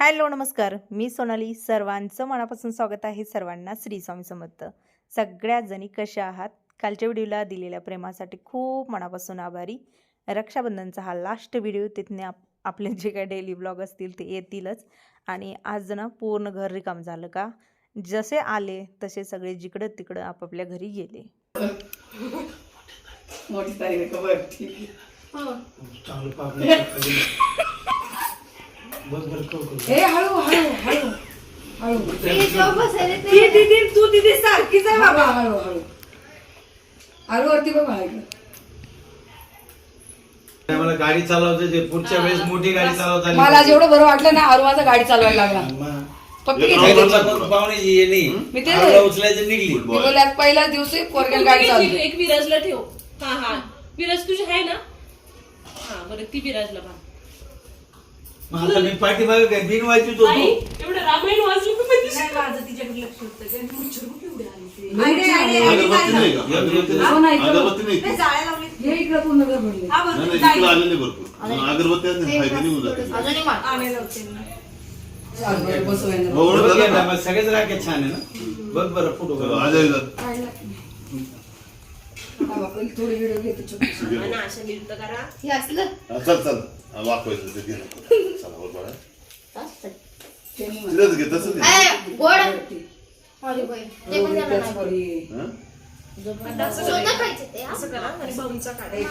Hello नमस्कार. मी सोनाली. सर्वांचं मनापासून स्वागत आहे सर्वांना श्री स्वामी समर्थ. सगळ्यात जणी कशा आहात? कालच्या व्हिडिओला दिलेल्या प्रेमासाठी खूप मनापासून आभारी. रक्षाबंधनचा हा लास्ट व्हिडिओ तिथने आप आपले जे काही डेली ब्लॉग असतील ते येतीलच. आणि आज ना पूर्ण घर रिकाम झालं का? जसे आले तसे सगळे जिकडं तिकडं आपापल्या घरी गेले. मोठी ए हळू हळू हळू. हळू. ती दीदी तू दीदी सारखीच आहे बाबा बाबा. हळू हळू. हळू वरती बघ मला गाडी चालवते पुढच्या वेळेस मोठी गाडी चालवता आली मला जेवढं बरं वाटलं ना हळू माझा गाडी चालवायला लागला. फक्त किती? पाहुण्याची नाही. मी ते- उचलायचं निघली. मी बोलले, आज पहिल्याच दिवशी पोरग्याला गाडी एक चालवली. एक विराजला ठेव. हा हा. विराज तुझी आहे ना? हा बरं ती विराजला बांध मग आता मी पाठीमागे काय बिन आई होतो एवढं रामायण वाचलं का माहिती माझं तिच्याकडे लक्ष होतं. कारण मुच्छर कुठे एवढे आले ते अगरबत्ती नाही का अगरबत्ती नाही. हो ना, इकडं. अगरबत्ती नाही का? हे इकडं पूर्ण नाही नाही, इकडं आलेले भरपूर. मग. फायदे जाते बरं, बसवायला. हो, बघ बरोबर या ना? ना, मग सगळेच राखे छान आहे ना? बघ बरं फोटो चला, बघ. आज आहे जात. हा, बापा, थोडी व्हिडिओ घेते छोटी आणि अशा करा. हा, चल चल. हा, वाकवायचं ते घे नको. चला, वर बघा. त्यांनी म्हणलं, तिथेच घे. तसंच घे वरती. ते पण त्याला त्याच नाही. पोरी. हा? स्वतः खायचे ते हा? असं करा आणि भाऊंचा काढा.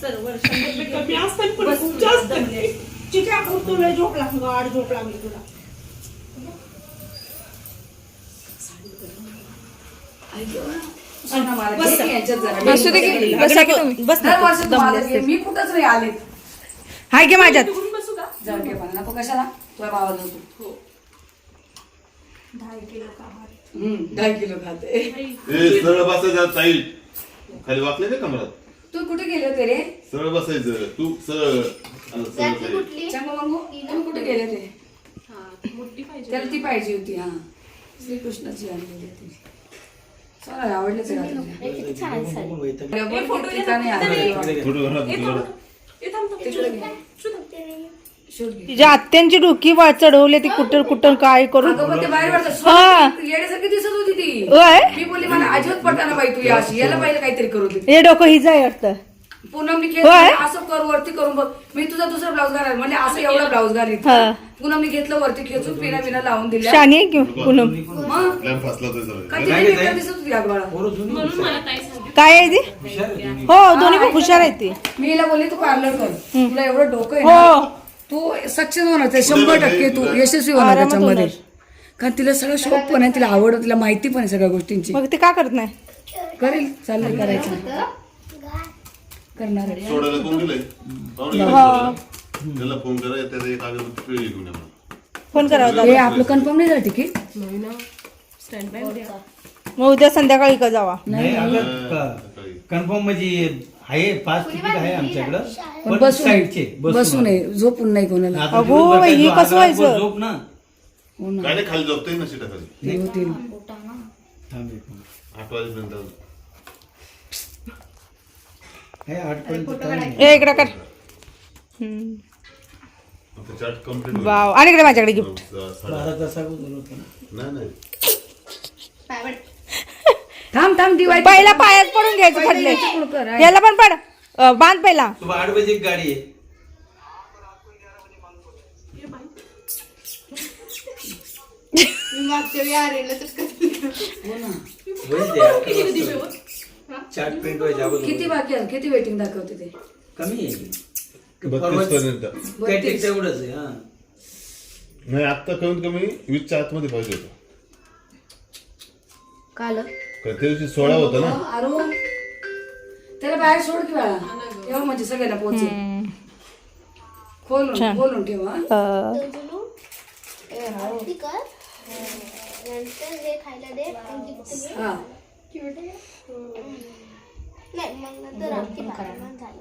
सर्व वर्षांमध्ये कमी असतात पण खूप जास्त चिट्या तुला झोप गाड झोप लागली तुला सोना मला घे की यांच्यात जरा. असू दे की बसा. की तुम्ही बस ना दर वर्षी तू, तू मला दमली घे. असते. मी कुठंच नाही आले. हाय घे माझ्यात? जाऊ पण नको कशाला. तुझ्या भावाला नको. हम्म, दहा किलो खाते ए, सरळ बसायचं ताई. खाली वाकले नाही कमरात? तू कुठे गेले होते रे? सरळ बसायचं. तू सरळ. असं सरळ त्यातली ताई. कुठली? चंग मंगू तुम्ही कुठे गेले ते हा पाहिजे त्याला ती पाहिजे होती हा. श्रीकृष्णाची आणलेली ती चला आवडलेच? हे किती छान आहे साडी. तिच्या आत्यांची डोकी वा चढवले ती कुठं कुठं काय करून. हा. येण्यासारखी दिसत होती ती. होय? मी बोलली मला अजिबात पटाना बाई तू या अशी. याला पाहिजे काहीतरी करू हे डोकं हिचं आहे वाटतं. पूनमनी होय? घेतलं असं कर वरती करून बघ. मी तुझा दुसरा ब्लाऊज घालाल म्हणजे असं एवढा ब्लाऊज घालीत हा. पूनमनी घेतलं वरती खेचून पिना पिना लावून दिल्या. शानी आहे की पूनम मग? लॅम्प फसला तर जरा. का तिने बेकार दिसत होती म्हणून मला ताई काय आहे ती. हो दोन्ही पण हुशार आहे ती. मी हिला बोलली तू पार्लर कर. तुला एवढं डोकं आहे हो. ना तू सक्सेस होणार ते शंभर टक्के तू यशस्वी होणार आरामात त्याच्यामध्ये. कारण तिला सगळं शौक पण आहे तिला आवड तिला माहिती पण आहे सगळ्या गोष्टींची. मग ते का करत नाही? करेल चालेल करायचं. करणार आहे. सोडायला कोण गेलंय पाहुणे गेले सोडायला. त्याला फोन करा त्याचा एक अगरबत्ती पिळी घेऊन या म्हणा. फोन करावा हे आपलं कन्फर्म नाही झालं तिकीट स्टँड बाय उद्या. मग उद्या संध्याकाळी का जावा? नाही अगं सकाळी. कन्फर्म म्हणजे आहे पाच तिकीट आहे आमच्याकडं. पण पण बसून साईडचे बसू नये झोपून नाही कोणाला. आता अगो, दिवसभर हे कसं व्हायचं? झोप ना. हो ना. काय नाही खाली झोपता येईल ना सीटाखाली? ते होतील. थांब एक मिनिट. आठ वाजेपर्यंत हे इकडे कर. वाव. आणि इकडे माझ्याकडे गिफ्ट थांब थांब दिवाळी पहिला पायात पडून घ्यायचं फडले याला पण पड. बांध पहिला. तू आठ बजे एक गाडी आहे. होईल ते, अकरा वाजता. चाट प्रिंट व्हायच्या अगोदर किती बाकी आहे किती वेटिंग दाखवते ते? कमी आहे. बत्तीस पर्यंत. पॅकेज तेवढंच आहे हा. नाही आता कमीत कमी वीसच्या आतमध्ये पाहिजे होतं. काल कारण त्या दिवशी सोळा होता ना. अरे त्याला बाहेर सोड की बाळा. तेव्हा म्हणजे सगळ्यांना पोहोचेल. खोलून खोलून ठेवा अं, जुनू आरती कर नंतर हे. खायला दे आणि gift घे. हा नाही मग नंतर करायला झालं.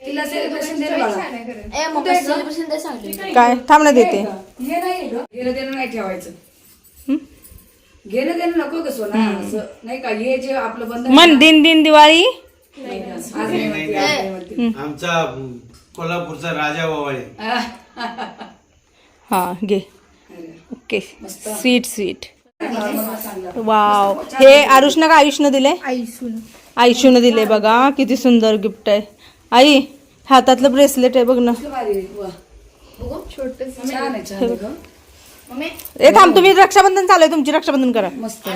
तिला सेलिब्रेशन दे रे बाळा ए मग सेलिब्रेशन ते? सांगते काय? थांब ना देते. हे नाही ग घेणं देणं नाही ठेवायचं. घेणं देणं नको ग सोना असं नाही का? हे जे आपलं बंधन मन दिन दिन दिवाळी? आज नाही म्हणते, आज नाही म्हणते. आमचा अं, कोल्हापूरचा राजा वावळे. हां घे. अरे, ओके. मस्त. Sweet sweet. वाव. हे आरुषनं का आयुषनं दिले आयुषनं दिले बघा. किती सुंदर गिफ्ट आहे. आई हातातलं ब्रेसलेट आहे बघ ना. ए थांब तुम्ही रक्षाबंधन चालू आहे. तुमची रक्षाबंधन करा. मस्त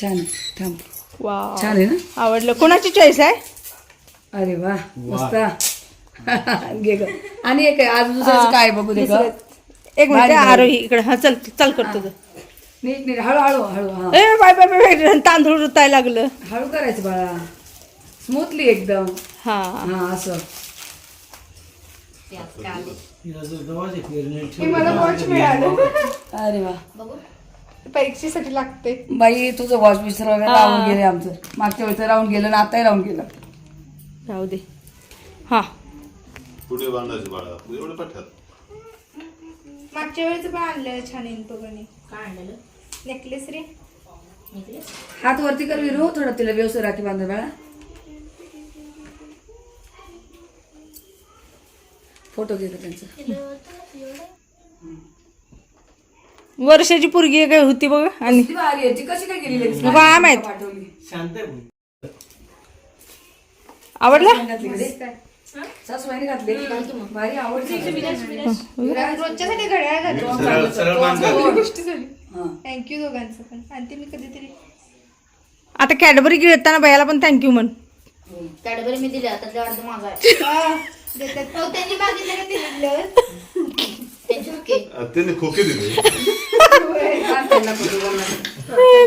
छान. थांब वाव. छान आहे ना आवडलं. कोणाची चॉईस आहे? अरे वा मस्त. घे ग. आणि एक आज दुसऱ्याचं काय बघू दे एक मिनिट आरोही इकडे. हा चल चल करतो. नीट नीट हळू हळू हळू हा. ए बाय बाय बाय बाय, तांदूळ रुतायला लागलं. हळू करायचं बाळा. स्मूथली एकदम. हा. हा असं. अरे वा. परीक्षेसाठी लागते. बाई तुझं मिस्टर वगैरे राहून गेले आमचं. मागच्या वेळेस राहून गेलं ना आताही राहून गेलं. राहू दे. हा. पुढे बांधायचे बाळा? एवढे पठ्यात मागच्या वेळेच पण आणलेलं छान इंतोगणी काय आणलेलं? नेकलेस रे. हात वरती कर विरू थोडं तिला व्यवस्थित राखी बांधा बाळा. फोटो घे त्यांचा. वर्षाची पोरगी काय होती बघ आणि कशी काय गेली? काय माहीत. आवडला? घातली? सासूबाईने घातली. भारी आवडते रोजच्यासाठी घड्याळ घाल. गोष्टी झाली. थँक्यू दोघांचं पण. आणि ते मी कधीतरी आता कॅडबरी गिळताना भैयाला पण थँक्यू म्हण. कॅडबरी मी दिल्या त्यातल्या अर्ध माझा आहे हा, देतात. अहो, त्यांनी मागितलं का ते दिलं त्यांची ओके त्यांनी खोके दिले. त्यांना.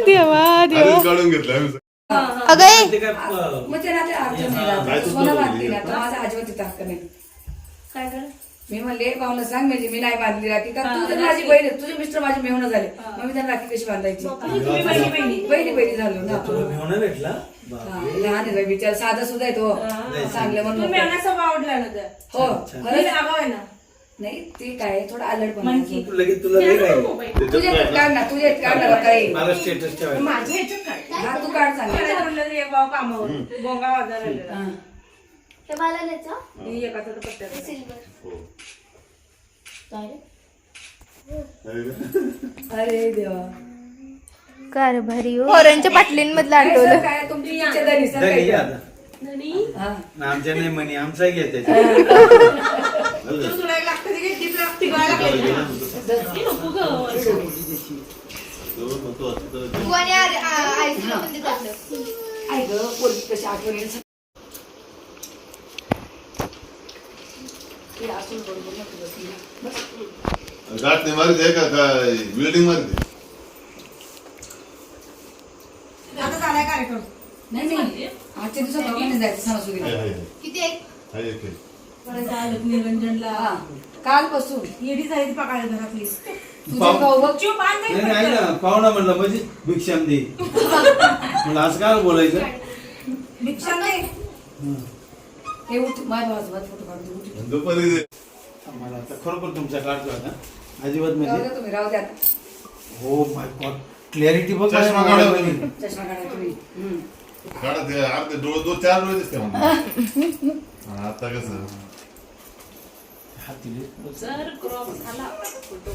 देवा देवा. आधीच काढून घेतलं आम्ही. अगं ते काय प- मग ते ना ते अर्थ नाही काय राहत. तू सोनं बोलली? बांधली ना तर माझा अजिबात तिथं हक्क नाही. काय झालं? मी म्हणले पाहुणं सांग म्हणजे मी नाही बांधली राखी. का तू तर माझी बहीण आहे. तुझे मिस्टर माझे मेहून झाले. मग मी त्यांना राखी कशी बांधायची? बहिणी बहिणी. झालो ना. तुला मेहुणा भेटला? हा, लहान आहे बाई, बिचारा साधा सुद्धा आहे तो. चांगलं म्हणून आवडला ना त्या हो खरंच आगाव आहे ना. नाही ते काय थोडं अलर्ट बनवायचं तू लगेच तुला लई काय तुझे पण काढ ना तुझे काढ ना काही मला स्टेटस ठेवायला माझ्या ह्याच्यात काय? हा तू काढ चांगलं. म्हणलं एक भाव कामावर. गोंगा वाजा राहिलेला हा. हे मला द्यायचं मी एकाचा तर पत्त्याचा. सिल्वर हो. काय रे? अरे वा. अरे देवा कार भारी पाटलींमधलं काय तुमची झाली सर काय आता हा. ना आमच्या नाही म्हणे आमचा घे त्याच्या तुला एक लागतं ते घे, तीच लागते, गळ्याला लागते. नको गं. जवळ नको असं तर तू आणि आ- आ- आईला पण देत आपलं. आई ग पोरगी कशी आठवण येईल ती असून बरोबर नको बसली ना. बस. गाठ नाही मारित का काय बिल्डिंग मारित? आता झालाय कार्यक्रम. नाही नाही. आजच्या दिवसात दोघांनी जायचं सणासुदीला. किती आहे आहे, एक आहे. परत आलं निरंजनला. कालपासून. येडी झाली ती पकायला घरातली. तुझे भाऊ बघ नाही नाही नाही ना. पाहुणा म्हणलं म्हणजे भिक्षाम दे. म्हणलं असं काय बोलायचं? भिक्षा नाही हे उठ माझ्या भावासोबत फोटो उठ. दुपारी. मला आता खरोखर तुमचा काढतो आता अजिबात राहू म्हणजे द्या तुम्ही राहू द्या आता हो माय गॉड क्लॅरिटी बघ चष्मा माझ्या काढा मोबाईलमध्ये. तुम्ही. चष्मा काढा तुम्ही हम्म. काढा ते अर्धे डोळे दोन चार डोळे दिसते. हा, आता कसं जर क्रॉप झाला फोटो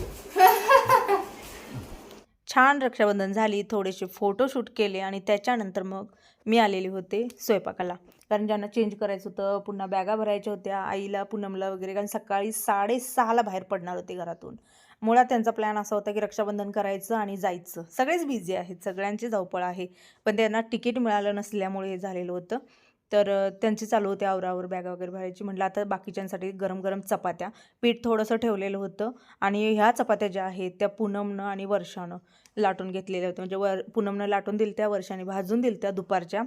छान रक्षाबंधन झाली थोडेसे फोटोशूट केले आणि त्याच्यानंतर मग मी आलेले होते स्वयंपाकाला. कारण ज्यांना चेंज करायचं होतं पुन्हा बॅगा भरायच्या होत्या आईला पूनमला वगैरे कारण सकाळी साडेसहाला बाहेर पडणार होते घरातून. मुळात त्यांचा प्लॅन असा होता की रक्षाबंधन करायचं आणि जायचं. सगळेच बिझी आहेत सगळ्यांची धावपळ आहे. पण त्यांना तिकीट मिळालं नसल्यामुळे हे झालेलं होतं. तर त्यांची चालू होते आवरावर बॅगा वगैरे भरायची. म्हटलं आता बाकीच्यांसाठी गरम गरम चपात्या. पीठ थोडंसं ठेवलेलं होतं आणि ह्या चपात्या ज्या आहेत त्या पूनमनं आणि वर्षानं लाटून घेतलेल्या होत्या. म्हणजे वर पूनमनं लाटून दिल त्या वर्षाने भाजून दिल त्या दुपारच्या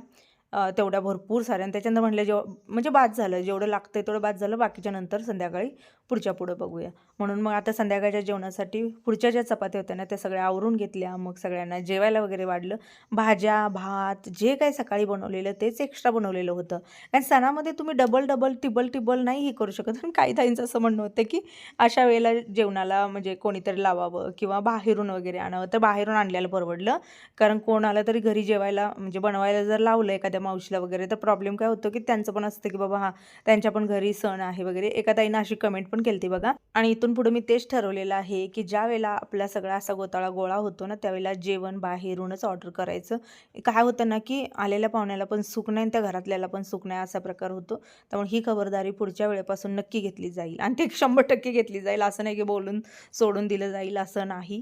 तेवढ्या भरपूर साऱ्या. आणि त्याच्यानंतर म्हणलं जेव म्हणजे बाद झालं. जेवढं लागतं तेवढं बाद झालं. बाकीच्या नंतर संध्याकाळी पुढच्या पुढं बघूया. म्हणून मग आता संध्याकाळच्या जेवणासाठी पुढच्या ज्या चपात्या होत्या ना त्या सगळ्या आवरून घेतल्या. मग सगळ्यांना जेवायला वगैरे वाढलं. भाज्या भात जे काही सकाळी बनवलेलं तेच एक्स्ट्रा बनवलेलं होतं. कारण सणामध्ये तुम्ही डबल डबल टिबल टिबल नाही हे करू शकत. पण काही ताईंचं असं म्हणणं होतं की अशा वेळेला जेवणाला म्हणजे कोणीतरी लावावं किंवा बाहेरून वगैरे आणावं तर बाहेरून आणलेलं परवडलं. कारण कोणाला तरी घरी जेवायला म्हणजे बनवायला जर लावलं एखाद्या मावशीला वगैरे तर प्रॉब्लेम काय होतो की त्यांचं पण असतं की बाबा हां त्यांच्या पण घरी सण आहे वगैरे. एका ताईनं अशी कमेंट पण केली बघा. आणि इथून पुढे मी तेच ठरवलेलं आहे की ज्या वेळेला आपला सगळा असा गोताळा गोळा होतो ना त्यावेळेला जेवण बाहेरूनच ऑर्डर करायचं. काय होतं ना की आलेल्या पाहुण्याला पण सुख नाही आणि त्या घरातल्याला पण सुख नाही असा प्रकार होतो. त्यामुळे ही खबरदारी पुढच्या वेळेपासून नक्की घेतली जाईल. आणि ते शंभर टक्के घेतली जाईल असं नाही की बोलून सोडून दिलं जाईल असं नाही.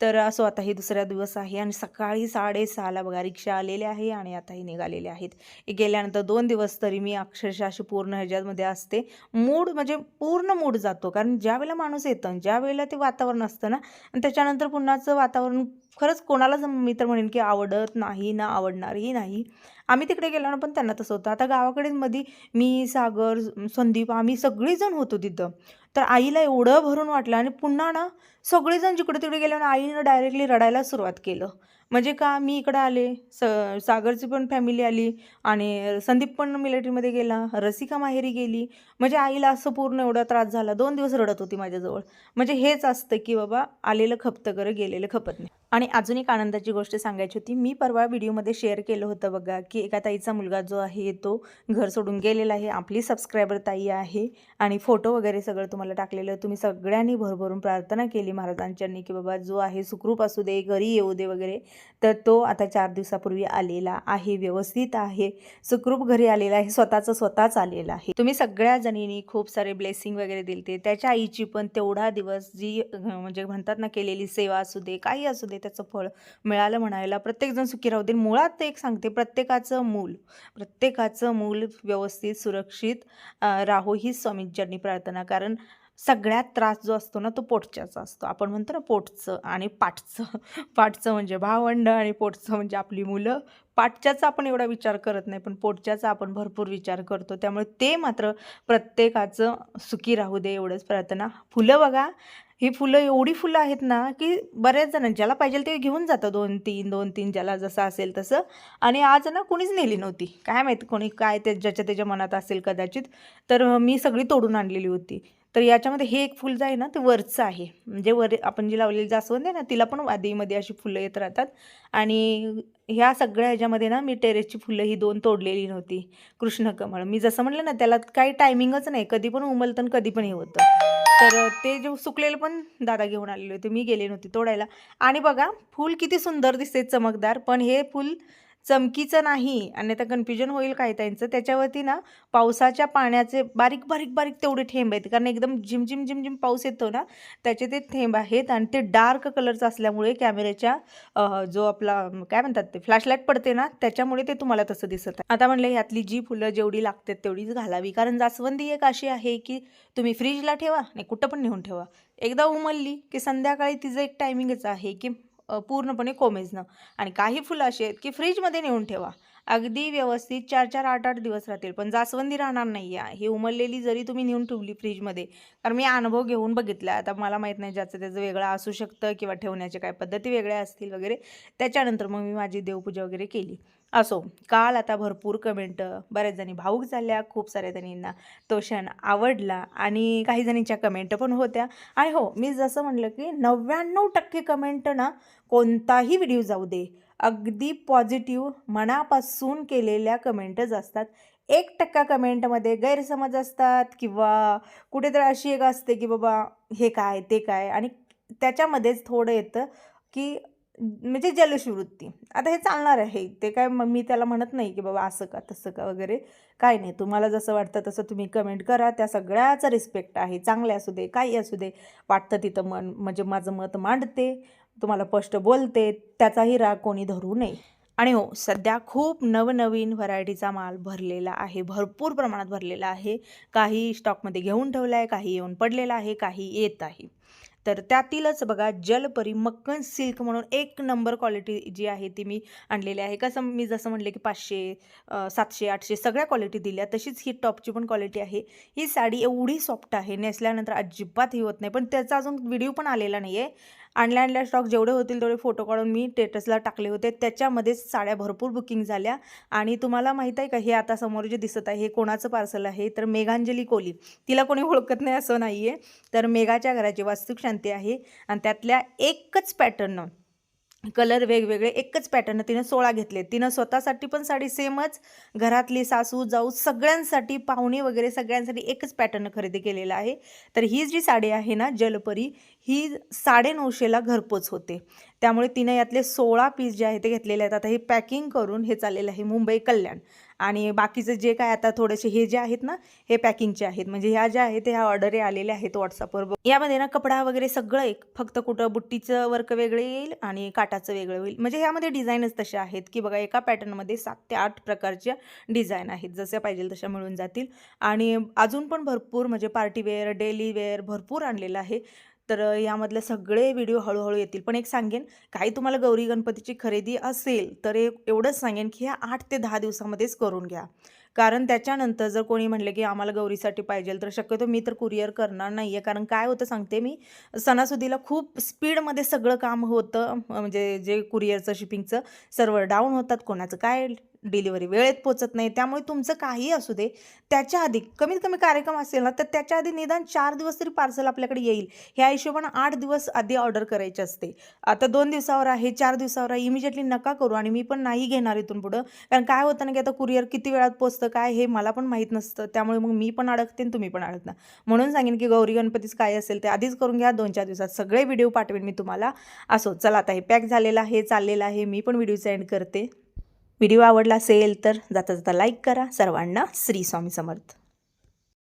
तर असो आता हे दुसरा दिवस आहे आणि सकाळी साडेसहाला बघा रिक्षा आलेले आहे आणि आताही निघालेले आहेत. गेल्यानंतर दोन दिवस तरी मी अक्षरशः अशी पूर्ण ह्याच्यामध्ये असते. मूड म्हणजे पूर्ण मूड जातो कारण ज्यावेळेला माणूस येतं ज्या वेळेला ते वातावरण असतं ना आणि त्याच्यानंतर पुन्हाचं वातावरण खरंच कोणालाच मी तर म्हणेन की आवडत नाही ना आवडणारही नाही. आम्ही तिकडे गेलो ना पण त्यांना तसं होतं. आता गावाकडे मध्ये मी सागर संदीप आम्ही सगळीजण होतो तिथं. तर आईला एवढं भरून वाटलं आणि पुन्हा ना सगळेजण जिकडे तिकडे गेले ना आईनं डायरेक्टली रडायला सुरुवात केलं. म्हणजे का मी इकडं आले स सागरची पण फॅमिली आली आणि संदीप पण मिलिटरीमध्ये गेला रसिका माहेरी गेली. म्हणजे आईला असं पूर्ण एवढा त्रास झाला. दोन दिवस रडत होती माझ्याजवळ. म्हणजे हेच असतं की बाबा आलेलं खपतं करं गेलेलं खपत नाही. आणि अजून एक आनंदाची गोष्ट सांगायची होती. मी परवा व्हिडिओमध्ये शेअर केलं होतं बघा की एका ताईचा मुलगा जो आहे तो घर सोडून गेलेला आहे. आपली सबस्क्रायबर ताई आहे आणि फोटो वगैरे सगळं तुम्हाला टाकलेलं तुम्ही सगळ्यांनी भरभरून प्रार्थना केली महाराजांच्यांनी की बाबा जो आहे सुखरूप असू दे घरी येऊ दे वगैरे. तर तो आता चार दिवसापूर्वी आलेला आहे व्यवस्थित आहे. सुखरूप घरी आलेला आहे स्वतःचं स्वतःच आलेला आहे. तुम्ही सगळ्या जणींनी खूप सारे ब्लेसिंग वगैरे दिलते. त्याच्या आईची पण तेवढा दिवस जी म्हणजे म्हणतात ना केलेली सेवा असू दे काही असू दे त्याचं फळ मिळालं म्हणायला प्रत्येकजण सुखी राहू दे मुळात ते एक सांगते प्रत्येकाचं मूल प्रत्येकाचं मूल व्यवस्थित सुरक्षित राहो ही स्वामींच्यांनी प्रार्थना. कारण सगळ्यात त्रास जो असतो ना तो पोटच्याचा असतो. आपण म्हणतो ना पोटचं आणि पाठचं. पाठचं म्हणजे भावंड आणि पोटचं म्हणजे आपली मुलं. पाठच्याचा आपण एवढा विचार करत नाही पण पोटच्याचा आपण भरपूर विचार करतो. त्यामुळे ते मात्र प्रत्येकाचं सुखी राहू दे एवढंच प्रार्थना. फुलं बघा ही फुलं एवढी फुलं आहेत ना की बऱ्याच जण ज्याला पाहिजे ते घेऊन जातं दोन तीन दोन तीन ज्याला जसं असेल तसं. आणि आज ना कोणीच नेली नव्हती. काय माहिती कोणी काय ते ज्याच्या त्याच्या मनात असेल कदाचित. तर मी सगळी तोडून आणलेली होती. तर याच्यामध्ये हे एक फुल जे आहे ना ते वरचं आहे. म्हणजे वर आपण जी लावलेली जास्वंद आहे ना तिला पण वादीमध्ये अशी फुलं येत राहतात. आणि ह्या सगळ्या ह्याच्यामध्ये ना मी टेरेसची फुलं ही दोन तोडलेली नव्हती. कृष्णकमळ. मी जसं म्हणलं ना त्याला काही टायमिंगच नाही. कधी पण उमलतं कधी पण हे होतं. तर ते जे सुकलेलं पण दादा घेऊन आलेले होते. मी गेले नव्हते तोडायला. आणि बघा फूल किती सुंदर दिसते चमकदार. पण हे फूल चमकीचं नाही आणि आता कन्फ्युजन होईल काय त्यांचं त्याच्यावरती ना पावसाच्या पाण्याचे बारीक बारीक बारीक तेवढे थेंब आहेत. कारण एकदम झिमझिम झिम झिम झिम पाऊस येतो ना त्याचे ते थेंब आहेत आणि ते डार्क कलरचं असल्यामुळे कॅमेऱ्याच्या जो आपला काय म्हणतात ते फ्लॅशलाईट पडते ना त्याच्यामुळे ते तुम्हाला तसं दिसत आहे. आता म्हणलं यातली जी फुलं जेवढी लागतात तेवढीच घालावी. कारण जास्वंदी एक अशी आहे की तुम्ही फ्रीजला ठेवा आणि कुठं पण नेऊन ठेवा. एकदा उमलली की संध्याकाळी तिचं एक टायमिंगच आहे की पूर्णपणे कोमेजणं. आणि काही फुलं अशी आहेत की फ्रीजमध्ये नेऊन ठेवा. अगदी व्यवस्थित चार चार आठ आठ दिवस राहतील. पण जास्वंदी राहणार नाही आहे ही उमललेली जरी तुम्ही नेऊन ठेवली फ्रीजमध्ये कारण मी अनुभव घेऊन बघितला आता मला माहीत नाही ज्याचं त्याचं वेगळं असू शकतं किंवा ठेवण्याच्या काय पद्धती वेगळ्या असतील वगैरे. त्याच्यानंतर मग मी माझी देवपूजा वगैरे केली. असो काल आता भरपूर कमेंट बऱ्याच जणी भाऊक झाल्या. खूप साऱ्या जणींना तो क्षण आवडला आणि काही जणींच्या कमेंट पण होत्या. आणि हो मी जसं म्हटलं की नव्याण्णव टक्के कमेंट ना कोणताही व्हिडिओ जाऊ दे. अगदी पॉझिटिव्ह मनापासून केलेल्या कमेंटच असतात. एक टक्का कमेंटमध्ये गैरसमज असतात किंवा कुठेतरी अशी एक असते की बाबा हे काय ते काय आणि त्याच्यामध्येच थोडं येतं की म्हणजे जलशवृत्ती आता हे चालणार आहे. ते काय मग मी त्याला म्हणत नाही की बाबा असं का तसं का वगैरे. काय नाही. तुम्हाला जसं वाटतं तसं तुम्ही कमेंट करा. त्या सगळ्याचा रिस्पेक्ट आहे. चांगले असू दे काही असू दे. वाटतं तिथं मन म्हणजे माझं मत मांडते. तुम्हाला स्पष्ट बोलते त्याचाही राग कोणी धरू नये. आणि हो सध्या खूप नवनवीन व्हरायटीचा माल भरलेला आहे भरपूर प्रमाणात भरलेला आहे. काही स्टॉकमध्ये घेऊन ठेवला आहे काही येऊन पडलेला आहे काही येत आहे. तर त्यातीलच बघा जलपरी मक्कन सिल्क म्हणून एक नंबर क्वालिटी जी आहे ती मी आणलेली आहे. कसं मी जसं म्हटलं की पाचशे सातशे आठशे सगळ्या क्वालिटी दिल्या तशीच ही टॉपची पण क्वालिटी आहे. ही साडी एवढी सॉफ्ट आहे नेसल्यानंतर अजिबात ही होत नाही. पण त्याचा अजून व्हिडिओ पण आलेला नाही आहे आणल्या आणल्या स्टॉक जेवढे होतील तेवढे फोटो काढून मी टेटसला टाकले होते. त्याच्यामध्येच साड्या भरपूर बुकिंग झाल्या. आणि तुम्हाला माहीत आहे का हे आता समोर जे दिसत आहे हे कोणाचं पार्सल आहे? तर मेघांजली कोली. तिला कोणी ओळखत नाही असं नाही आहे तर मेघाच्या घराची वास्तुक शांती आहे. आणि त्यातल्या एकच पॅटर्न कलर वेगवेगळे एकच पॅटर्न तिनं सोळा घेतले. तिनं स्वतःसाठी पण साडी सेमच. घरातली सासू जाऊ सगळ्यांसाठी पाहुणे वगैरे सगळ्यांसाठी एकच पॅटर्न खरेदी केलेला आहे. तर ही जी साडी आहे ना जलपरी ही साडेनऊशेला घरपोच होते. त्यामुळे तिनं यातले सोळा पीस जे आहे ते घेतलेले आहेत. आता हे पॅकिंग करून हे चाललेलं आहे मुंबई कल्याण. आणि बाकीचं जे काय आता थोडेसे हे जे आहेत ना हे पॅकिंगचे आहेत. म्हणजे ह्या ज्या आहेत ह्या ऑर्डर आलेल्या आहेत व्हॉट्सअपवर यामध्ये ना कपडा वगैरे सगळं एक फक्त कुठं बुट्टीचं वर्क वेगळं येईल आणि काटाचं वेगळं होईल. म्हणजे ह्यामध्ये डिझाईनच तसे आहेत की बघा एका पॅटर्नमध्ये सात ते आठ प्रकारच्या डिझाईन आहेत. जसं पाहिजे तशा मिळून जातील. आणि अजून पण भरपूर म्हणजे पार्टीवेअर डेली वेअर भरपूर आणलेलं आहे. तर यामधले सगळे व्हिडिओ हळूहळू येतील. पण एक सांगेन काही तुम्हाला गौरी गणपतीची खरेदी असेल तर एक एवढंच सांगेन की ह्या आठ ते दहा दिवसामध्येच करून घ्या. कारण त्याच्यानंतर जर कोणी म्हणले की आम्हाला गौरीसाठी पाहिजे तर शक्यतो मी तर कुरिअर करणार नाही आहे कारण काय होतं सांगते मी सणासुदीला खूप स्पीडमध्ये सगळं काम होतं म्हणजे जे कुरिअरचं शिपिंगचं सर्व्हर डाऊन होतात कोणाचं. काय डिलिव्हरी वेळेत पोचत नाही त्यामुळे तुमचं काही असू दे त्याच्या आधी कमीत कमी कार्यक्रम असेल ना तर त्याच्या आधी निदान चार दिवस तरी पार्सल आपल्याकडे येईल. ह्या हिशोबानं आठ दिवस आधी ऑर्डर करायची असते. आता दोन दिवसावर आहे चार दिवसावर आहे इमिजिएटली नका करू आणि मी पण नाही घेणार इथून पुढं. कारण काय होतं ना की आता कुरिअर किती वेळात पोचतं काय हे मला पण माहीत नसतं त्यामुळे मग मी पण अडकते आणि तुम्ही पण अडकता म्हणून सांगेन की गौरी गणपतीच काय असेल ते आधीच करून घ्या दोन चार दिवसात सगळे व्हिडिओ पाठवेन मी तुम्हाला. असो चला आता हे पॅक झालेलं आहे चाललेलं आहे मी पण व्हिडिओ सेंड करते. व्हिडिओ आवडला असेल तर जाता जाता लाईक करा. सर्वांना श्री स्वामी समर्थ.